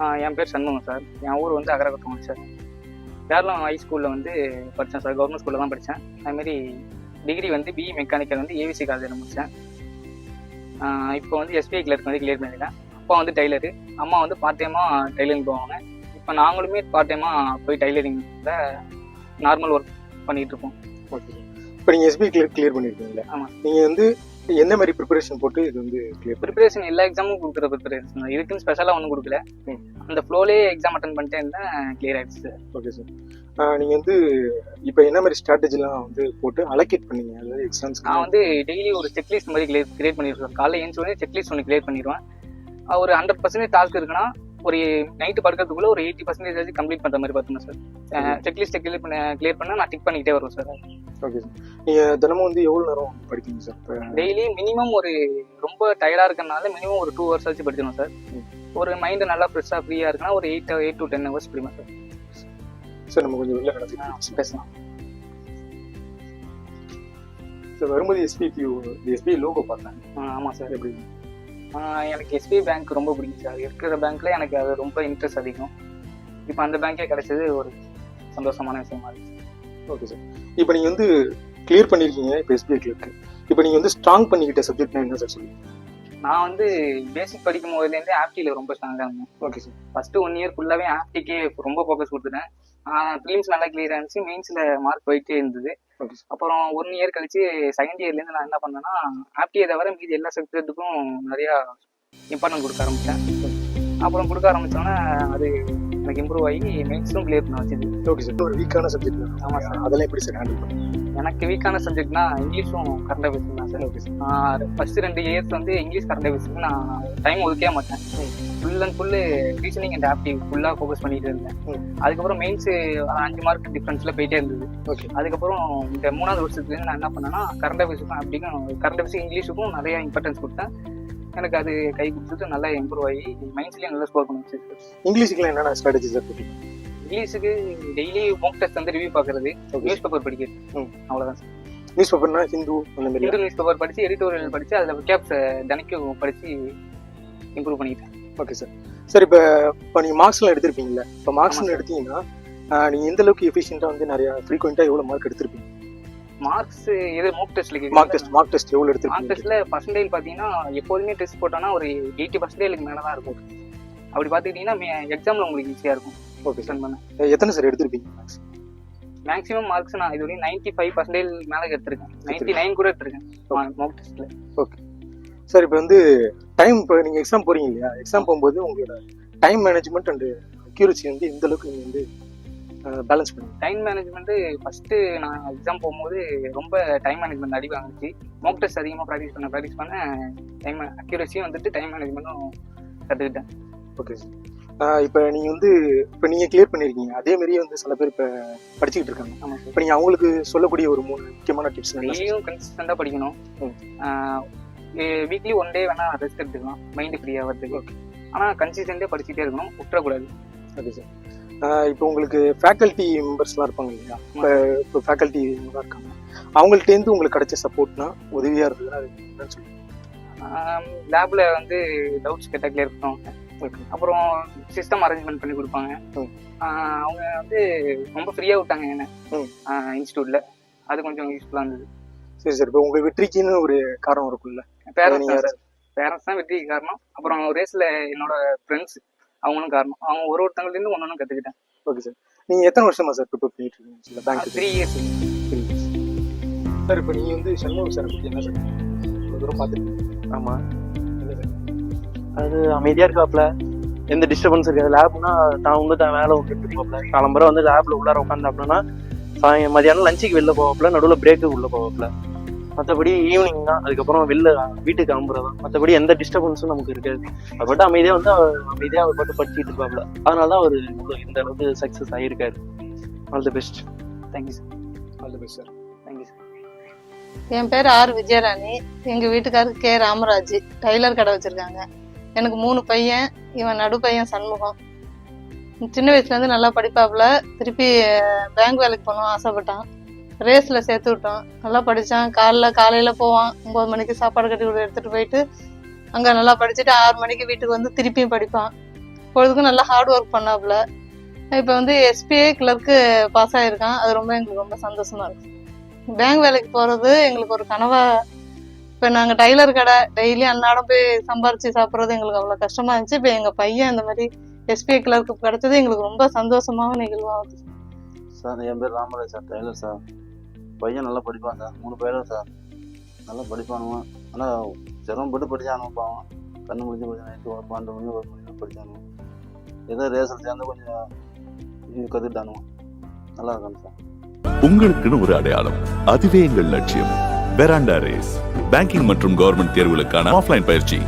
ஆ, என் பேர் சண்முகம் சார். என் ஊர் வந்து அகரகத்தம் சார். கேரளம் ஹை ஸ்கூலில் வந்து படித்தேன் சார். கவர்மெண்ட் ஸ்கூலில் தான் படித்தேன் அதுமாரி டிகிரி வந்து பிஇ மெக்கானிக்கல் வந்து ஏவிசி காலேஜில் முடித்தேன் இப்போ வந்து எஸ்பிஐ கிளர்க் வந்து கிளியர் பண்ணியிருக்கேன் அப்பா வந்து டெய்லரு அம்மா வந்து பார்ட் டைமாக டெய்லரிங் போவாங்க. இப்போ நாங்களுமே பார்ட் டைமாக போய் டெய்லரிங்கில் நார்மல் ஒர்க் பண்ணிகிட்டு இருக்கோம். ஓகே இப்போ நீங்கள் எஸ்பி கிளியர் கிளியர் பண்ணியிருக்கீங்களா ஆமா. நீங்கள் வந்து என்ன மாதிரி ப்ரிப்பரேஷன் போட்டு இது வந்து கிளியர் ப்ரிப்பரேஷன் எல்லா எக்ஸாமும் கொடுக்குற ப்ரிப்பரேஷன் தான். இதுக்குன்னு ஸ்பெஷலாக ஒன்றும் கொடுக்கல. அந்த ஃப்ளோலேயே எக்ஸாம் அட்டன் பண்ணிட்டே இருந்தேன் கிளியர் ஆயிடுச்சு சார் ஓகே சார் நீங்கள் வந்து இப்போ என்ன மாதிரி ஸ்ட்ராட்டஜிலாம் வந்து போட்டு அலோகேட் பண்ணீங்க? அதாவது எக்ஸாம்ஸ் நான் வந்து டெய்லி ஒரு செக்லிஸ்ட் மாதிரி கிளியர் கிரியேட் பண்ணிடுவேன் காலைல ஏஞ்சி உடனே செக்லிஸ்ட் ஒன்று கிளியர் பண்ணிடுவேன் ஒரு ஹண்ட்ரட் பர்சன்டேஜ் டாஸ்க் இருக்குன்னா ஒரு நைட்டு படுக்கிறதுக்குள்ள ஒரு எயிட்டி பர்சன்டேஜ் கம்ப்ளீட் பண்ணுற மாதிரி பார்த்துங்க சார் செக்லிஸ்ட்டை கிளியர் பண்ண கிளியர் பண்ணால் நான் டிக் பண்ணிக்கிட்டே வருவேன் சார் ஓகே சார் நீங்கள் தினமும் வந்து எவ்வளோ நேரம் படிப்பீங்க சார் டெய்லி மினிமம் ஒரு ரொம்ப டயர்டாக இருக்கறனால மினிமம் ஒரு டூ ஹவர்ஸ் வச்சு படிச்சிடும் சார். ஒரு மைண்டு நல்லா ஃப்ரெஷ்ஷாக ஃப்ரீயாக இருக்குன்னா ஒரு eight eight to ten hours படிப்பேன் சார் சார் நம்ம கொஞ்சம் வெளில நடத்தி பேசலாம். சார் வரும்போது எஸ்பிபி எஸ்பி லோகோ பார்த்தேன். ஆமாம் சார் எப்படி எனக்கு எஸ்பிஐ பேங்க் ரொம்ப பிடிக்கும் சார் இருக்கிற பேங்க்ல எனக்கு அது ரொம்ப இன்ட்ரெஸ்ட் அதிகம். இப்போ அந்த பேங்க்கே கிடைச்சது ஒரு சந்தோஷமான விஷயமா இருக்கு. ஓகே சார் இப்போ நீங்கள் வந்து கிளியர் பண்ணியிருக்கீங்க இப்போ எஸ்பிஐ கிளியருக்கு இப்போ நீங்கள் வந்து ஸ்ட்ராங் பண்ணிக்கிட்ட சப்ஜெக்ட்னா என்ன சார் சொல்லுங்கள் நான் வந்து பேசிக் படிக்கும் போதுலேருந்தே ஆப்டியில் ரொம்ப ஸ்ட்ராங்காக இருந்தேன். Okay sir first one year ஃபுல்லாகவே ஆப்டிக்கே ரொம்ப ஃபோக்கஸ் கொடுத்துட்டேன். ப்ரிலிம்ஸ் நல்லா கிளியர் ஆனிச்சு மெயின்ஸில் மார்க் போயிட்டே இருந்தது. அப்புறம் ஒன் இயர் கழிச்சு செகண்ட் இயர்லேருந்து நான் என்ன பண்ணேன்னா ஆப்டியை தவிர மீதி எல்லா சப்ஜெக்ட்டுக்கும் நிறையா இம்பார்ட்டன்ட் கொடுக்க ஆரம்பித்தேன் அப்புறம் கொடுக்க ஆரம்பிச்சோன்னே அது எனக்கு இம்ப்ரூவ் ஆகி மெயின்ஸும் கிளியர் பண்ண வச்சுது. ஓகே சார் ஒரு வீக்கான சப்ஜெக்ட் ஆமா சார். அதெல்லாம் எப்படி சார் ஹேண்டில் பண்ணுங்க? எனக்கு வீக்கான சப்ஜெக்ட்னா இங்கிலீஷும் கரண்ட் அஃபேர்ஸ் தான் சார் ஓகே சார் ஃபர்ஸ்ட் ரெண்டு இயர்ஸ் வந்து இங்கிலீஷ் கரண்ட் அஃபேர்ஸ்க்கு நான் டைம் ஒதுக்கவே மாட்டேன். Full and full reasoning and ஆப்டிவ் ஃபுல்லாக ஃபோக்கஸ் பண்ணிட்டு இருந்தேன். அதுக்கப்புறம் மெயின்ஸ் அஞ்சு மார்க் டிஃப்ரென்ஸில் போயிட்டே இருந்தது. ஓகே அதுக்கப்புறம் இந்த மூணாவது வருஷத்துலேருந்து நான் என்ன பண்ணேன்னா கரண்ட் அஃபேர்ஸுக்கும் ஆப்டிக்கும் கரண்ட் அஃபேர்ஸ் இங்கிலீஷுக்கும் நிறைய இம்பார்ட்டன்ஸ் கொடுத்தேன். எனக்கு அது கை கொடுத்துட்டு நல்லா இம்ப்ரூவ் ஆகி மைண்ட்ஸ்லேயும் நல்லா ஸ்கோர் பண்ணி வச்சிருக்கு இங்கிலீஷுக்குலாம் என்னென்ன ஸ்ட்ராட்டஜி சார் இங்கிலீஷுக்கு டெய்லி மோக் டெஸ்ட் வந்து ரிவ்யூ பார்க்கறது. நியூஸ் பேப்பர் படிக்கிறது. ம். அவ்வளோதான் நியூஸ் பேப்பர்னா ஹிந்து அந்த மாதிரி. ஹிந்து நியூஸ் பேப்பர் படிச்சு எடிட்டோரியல் படிச்சு அதில் கேப்ஸ் தினைக்கும் படிச்சு இம்ப்ரூவ் பண்ணிட்டேன் ஓகே சார் சார் இப்போ இப்போ நீங்கள் மார்க்ஸ்லாம் எடுத்திருப்பீங்கல்ல? இப்போ மார்க்ஸ்னு எடுத்தீங்கன்னா ஆஹ், நீங்க எந்த அளவுக்கு எஃபிஷியண்டாக வந்து நிறைய ஃப்ரீக்வெண்ட்டாக எவ்வளோ மார்க் எடுத்திருப்பீங்க? மார்க்ஸ் எது மோக் டெஸ்ட்ல மார்க் டெஸ்ட் மார்க் டெஸ்ட் எவ்வளோ மார்க் எடுத்திருப்பீங்க? டெஸ்ட்ல பர்சன்டேஜ் பார்த்தீங்கன்னா எப்போதுமே டெஸ்ட் போட்டோம்னா ஒரு எயிட்டி பர்சன்டேஜ்க்கு மேலே தான் இருக்கும். அப்படி பார்த்துக்கிட்டிங்கன்னா எக்ஸாமில் உங்களுக்கு ஈஸியாக இருக்கும். ஓகே ஸ்பெண்ட் பண்ண. எத்தனை சார் எடுத்திருப்பீங்க மார்க்ஸ் மேக்ஸிமம் மார்க்ஸ் நான் இது வரையும் நைன்டி ஃபைவ் பர்சன்டேஜ் மேலே எடுத்திருக்கேன். நைன்டி நைன் கூட எடுத்திருக்கேன். மோக் டெஸ்ட்ல சார் இப்போ வந்து டைம் இப்போ நீங்கள் எக்ஸாம் போறீங்க இல்லையா? எக்ஸாம் போகும்போது உங்களோட டைம் மேனேஜ்மெண்ட் அண்ட் அக்யூரசி வந்து இந்த அளவுக்கு நீங்கள் வந்து பேலன்ஸ் பண்ணுங்க டைம் மேனேஜ்மெண்ட் ஃபர்ஸ்ட் நான் எக்ஸாம் போகும்போது ரொம்ப டைம் மேனேஜ்மெண்ட் அடி வாங்குச்சு. மோக் டெஸ்ட் அதிகமாக ப்ராக்டிஸ் பண்ண ப்ராக்டிஸ் பண்ண டைம் அக்யூரஸியும் வந்துட்டு டைம் மேனேஜ்மெண்ட்டும் கற்றுக்கிட்டேன் ஓகே சார் இப்போ நீங்கள் வந்து இப்போ நீங்கள் கிளியர் பண்ணியிருக்கீங்க அதே மாதிரியே வந்து சில பேர் இப்போ படிச்சுக்கிட்டு இருக்காங்க. ஆமாம் இப்போ நீங்கள் அவங்களுக்கு சொல்லக்கூடிய ஒரு மூணு முக்கியமான டிப்ஸ் டெய்லியும் கன்சிஸ்டண்டாக படிக்கணும். வீக்லி ஒன் டே வேணா ரெஸ்ட் எடுத்துக்கலாம். மைண்டு ஃப்ரீ ஆகிறதுக்கு ஆனால் கன்சிஸ்டண்டே படிச்சுட்டே இருக்கணும். விட்டுறக்கூடாது ஓகே சார். இப்போ உங்களுக்கு ஃபேக்கல்ட்டி மெம்பர்ஸ்லாம் இருப்பாங்க இல்லையா? இப்போ இப்போ ஃபேக்கல்ட்டி இருக்காங்க. அவங்கள்ட்டேருந்து உங்களுக்கு கிடைச்ச சப்போர்ட்னா உதவியாக இருந்ததுன்னா அது என்னன்னு சொல்லுங்க. லேப்ல வந்து டவுட்ஸ் கேட்டால் கிளியர் பண்ணுவாங்க ஓகே அப்புறம் சிஸ்டம் அரேஞ்ச்மெண்ட் பண்ணி கொடுப்பாங்க. அவங்க வந்து ரொம்ப ஃப்ரீயாக விட்டாங்க என்ன. ம். இன்ஸ்டியூட்ல அது கொஞ்சம் யூஸ்ஃபுல்லாக இருந்தது. சரி சார். இப்போ உங்கள் வெற்றிக்குன்னு ஒரு காரணம் இருக்கும்ல. பேரண்ட்ஸ் பேரண்ட்ஸ் தான். வெற்றிக்கு காரணம். அப்புறம் ரேஸ்ல என்னோட ஃப்ரெண்ட்ஸ் அவங்களும் காரணம். அவங்க ஒரு ஒருத்தவங்கலேருந்து ஒன்று ஒன்று கற்றுக்கிட்டேன் ஓகே சார் நீங்கள் எத்தனை வருஷமா சார் ப்ரிப்பேர் பண்ணிட்டு இருக்கீங்க? இல்லை பேங்க்கு த்ரீ இயர்ஸ் சார் இப்போ நீங்கள் வந்து சண்முகம் சார் பற்றி என்ன சார் தூரம் பார்த்துருக்கீங்க ஆமா. இல்லை சார் அது அமைதியா இருக்காப்ல. எந்த டிஸ்டர்பன்ஸ் இருக்காது. லேப்னா தான் உண்டு தான் வேலை விட்டுட்டு இருப்பாப்ல. காலம்பரை வந்து லேப்ல உள்ளார உட்காந்தாப்லனா சாயங்காலம் மதியானம் லஞ்சுக்கு வெளில போவாப்ல நடுவில் பிரேக்கு உள்ள போவாப்ல. மற்றபடி ஈவினிங் தான். அதுக்கப்புறம் வெளில வீட்டுக்கு கிளம்புறதான் மற்றபடி எந்த டிஸ்டர்பன்ஸும் நமக்கு இருக்காது. அவர் பாட்டு அமைதியா வந்து அவர் அமைதியா அவர் பாட்டு படிச்சுட்டு இருப்பாப்ல. அதனால தான் அவர் இவ்வளவு இந்த அளவுக்கு success ஆகியிருக்காரு all the best thank you sir all the best sir thank you sir என் பேர் ஆர் விஜயராணி. எங்க வீட்டுக்காரர் கே. ராமராஜ். டைலர் கடை வச்சிருக்காங்க. எனக்கு மூணு பையன் இவன் நடு பையன் சண்முகம். சின்ன வயசுலேருந்து நல்லா படிப்பாப்புல. திருப்பி பேங்க் வேலைக்கு போகணும் ஆசைப்பட்டான். ரேஸில் சேர்த்து விட்டோம் நல்லா படித்தான் காலைல காலையில் போவான். ஒம்பது மணிக்கு சாப்பாடு கட்டி கொடுத்து எடுத்துகிட்டு போயிட்டு அங்கே நல்லா படிச்சுட்டு ஆறு மணிக்கு வீட்டுக்கு வந்து திருப்பியும் படிப்பான். பொழுதுக்கும் நல்லா ஹார்ட் ஒர்க் பண்ணாப்புல. இப்போ வந்து எஸ்பிஐ கிளர்க்கு பாஸ் ஆகிருக்கான் அது ரொம்ப எங்களுக்கு ரொம்ப சந்தோஷமா இருக்கு. பேங்க் வேலைக்கு போகிறது எங்களுக்கு ஒரு கனவாக இப்போ நாங்கள் டைலர் கடை டெய்லி அன்னாடம் போய் சம்பாரிச்சு சாப்பிட்றது எங்களுக்கு அவ்வளோ கஷ்டமா இருந்துச்சு. இப்போ எங்கள் பையன் இந்த மாதிரி எஸ்பிஐ கிளர்க்கு கிடைச்சது எங்களுக்கு ரொம்ப சந்தோஷமான நிகழ்வாகுது சார் என் பேர் ராமராஜ் சார் டெய்லர் சார். பையன் நல்லா படிப்பான் சார். மூணு பையன் சார். நல்லா படிப்பானுவான் ஆனால் சிரமப்பட்டு படிச்சானுவன் பாவம். கண்ணு முடிஞ்சு கொஞ்சம் நைட்டு ஒரு பன்னெண்டு மணி ஒரு மணி படிச்சானுவன் ஏதோ ரேசல் சேர்ந்து கொஞ்சம் கற்றுக்கிட்டானுவன் நல்லா இருக்கானு சார். உங்களுக்குன்னு ஒரு அடையாளம். அதுவே எங்கள் லட்சியம். பெராண்டா ரேஸ் பேங்கிங் மற்றும் கவர்மெண்ட் தேர்வுகளுக்கான ஆஃப்லைன் பயிற்சி.